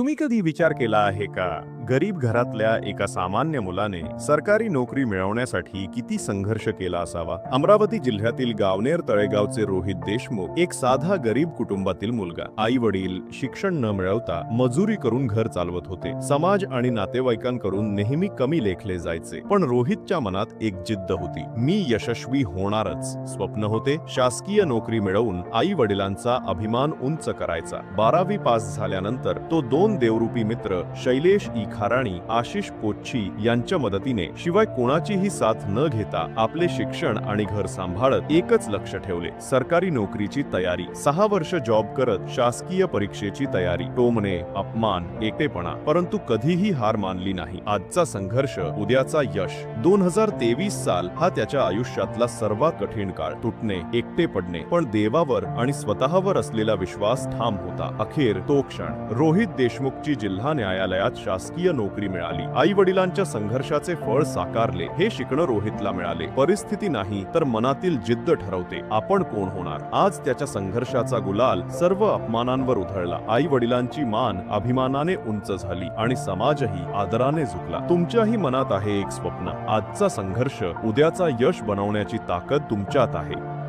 तुम्ही कधी विचार केला आहे का? गरीब घरातल्या एका सामान्य मुलाने सरकारी नोकरी मिळवण्यासाठी किती संघर्ष केला असावा? अमरावती जिल्ह्यातील गावनेर तळेगावचे रोहित देशमुख एक साधा गरीब कुटुंबातील मुलगा. आई वडील शिक्षण न मिळवता मजुरी करून घर चालवत होते. समाज आणि नातेवाईकांकडून नेहमी कमी लेखले जायचे. पण रोहितच्या मनात एक जिद्द होती. मी यशस्वी होणारच. स्वप्न होते शासकीय नोकरी मिळवून आई वडिलांचा अभिमान उंच करायचा. बारावी पास झाल्यानंतर तो दोन देवरूपी मित्र शैलेश ई खाराणी आशिष पोच्छी यांच्या मदतीने शिवाय कोणाचीही साथ न घेता आपले शिक्षण आणि घर सांभाळत एकच लक्ष ठेवले. सरकारी नोकरीची तयारी सहा वर्ष जॉब करत शासकीय परीक्षेची तयारी टोमणे अपमान एकटेपणा परंतु कधीही हार मानली नाही. आजचा संघर्ष उद्याचा यश. दोन हजार तेवीस साल हा त्याच्या आयुष्यातला सर्वात कठीण काळ. तुटणे एकटे पडणे पण देवावर आणि स्वतःवर असलेला विश्वास ठाम होता. अखेर तो क्षण. रोहित देशमुखची जिल्हा न्यायालयात शासकीय नोकरी मिळाली. आई वडिलांच्या संघर्षाचे फळ साकारले हे शिकणं रोहितला मिळाले. परिस्थिती नाही तर मनातील जिद्द ठरवते. आपण कोण होणार? आज त्याच्या संघर्षाचा गुलाल सर्व अपमानांवर उधळला. आई वडिलांची मान अभिमानाने उंच झाली आणि समाजही आदराने झुकला. तुमच्याही मनात आहे एक स्वप्न. आजचा संघर्ष उद्याचा यश बनवण्याची ताकद तुमच्यात आहे.